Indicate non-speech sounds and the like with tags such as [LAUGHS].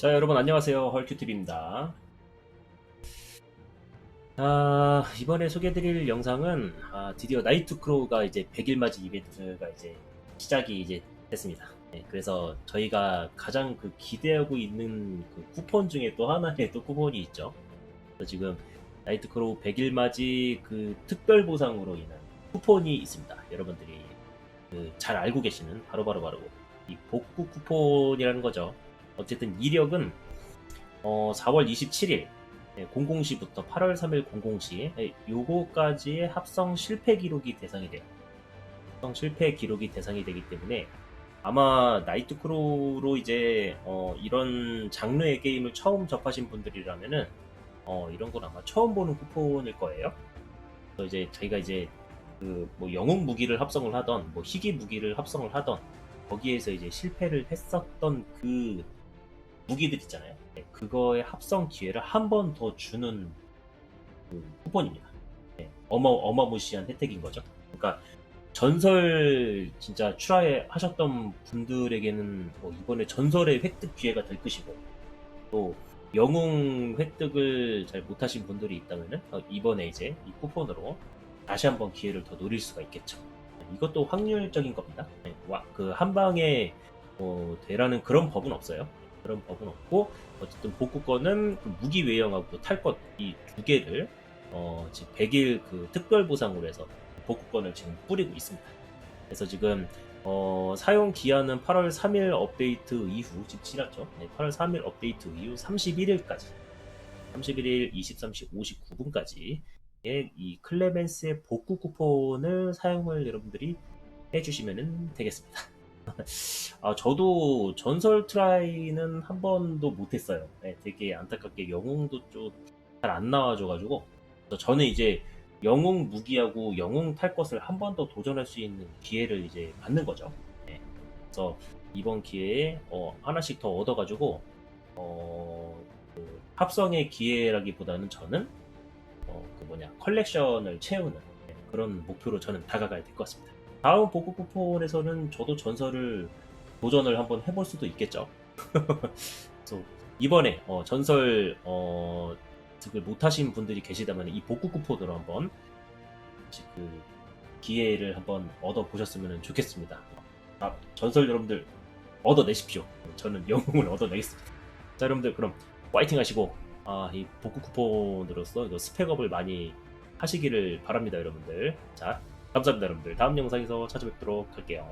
자, 여러분 안녕하세요. 헐큐TV입니다. 아, 이번에 소개해드릴 영상은 아, 드디어 나이트 크로우가 이제 100일 맞이 이벤트가 이제 시작이 이제 됐습니다. 네, 그래서 저희가 가장 그 기대하고 있는 그 쿠폰 중에 또 하나의 또 쿠폰이 있죠. 그래서 지금 나이트 크로우 100일 맞이 그 특별 보상으로 인한 쿠폰이 있습니다. 여러분들이 그 잘 알고 계시는 바로바로 바로 이 복구 쿠폰이라는 거죠. 어쨌든 이력은 어, 4월 27일 00시부터 8월 3일 00시 요거까지의 합성 실패 기록이 대상이 돼요. 합성 실패 기록이 대상이 되기 때문에 아마 나이트 크로우로 이제 어, 이런 장르의 게임을 처음 접하신 분들이라면은 어, 이런 건 아마 처음 보는 쿠폰일 거예요. 그래서 이제 저희가 이제 그 뭐 영웅 무기를 합성을 하던 뭐 희귀 무기를 합성을 하던 거기에서 이제 실패를 했었던 그 무기들 있잖아요. 네, 그거의 합성 기회를 한 번 더 주는 그 쿠폰입니다. 네, 어마 어마무시한 혜택인 거죠. 그러니까 전설 진짜 출하에 하셨던 분들에게는 뭐 이번에 전설의 획득 기회가 될 것이고 또 영웅 획득을 잘 못하신 분들이 있다면은 어, 이번에 이제 이 쿠폰으로 다시 한번 기회를 더 노릴 수가 있겠죠. 이것도 확률적인 겁니다. 네, 와, 그한 방에 뭐 되라는 그런 법은 없어요. 그런 법은 없고 어쨌든 복구권은 그 무기 외형하고 탈것 이 두 개를 어, 지금 100일 그 특별 보상으로 해서 복구권을 지금 뿌리고 있습니다. 그래서 지금 어, 사용 기한은 8월 3일 업데이트 이후 지금 지났죠. 네, 8월 3일 업데이트 이후 31일까지 31일 23시 59분까지 이 클레멘스의 복구 쿠폰을 사용을 여러분들이 해주시면 되겠습니다. [LAUGHS] 아, 저도 전설 트라이는 한 번도 못했어요. 네, 되게 안타깝게 영웅도 좀 잘 안 나와줘가지고 저는 이제 영웅 무기하고 영웅 탈 것을 한 번 더 도전할 수 있는 기회를 이제 받는 거죠. 네, 그래서 이번 기회에 어, 하나씩 더 얻어가지고 어, 그 합성의 기회라기보다는 저는 어, 그 뭐냐 컬렉션을 채우는 네, 그런 목표로 저는 다가가야 될 것 같습니다. 다음 복구 쿠폰에서는 저도 전설을 도전을 한번 해볼 수도 있겠죠. [LAUGHS] 그래서 이번에 어, 전설 어, 득을 못하신 분들이 계시다면 이 복구 쿠폰으로 한번 그 기회를 한번 얻어 보셨으면 좋겠습니다. 아, 전설 여러분들 얻어내십시오. 저는 영웅을 얻어내겠습니다. 자 여러분들 그럼 파이팅 하시고 아, 이 복구 쿠폰으로서 스펙업을 많이 하시기를 바랍니다, 여러분들. 자, 감사합니다, 여러분들. 다음 영상에서 찾아뵙도록 할게요.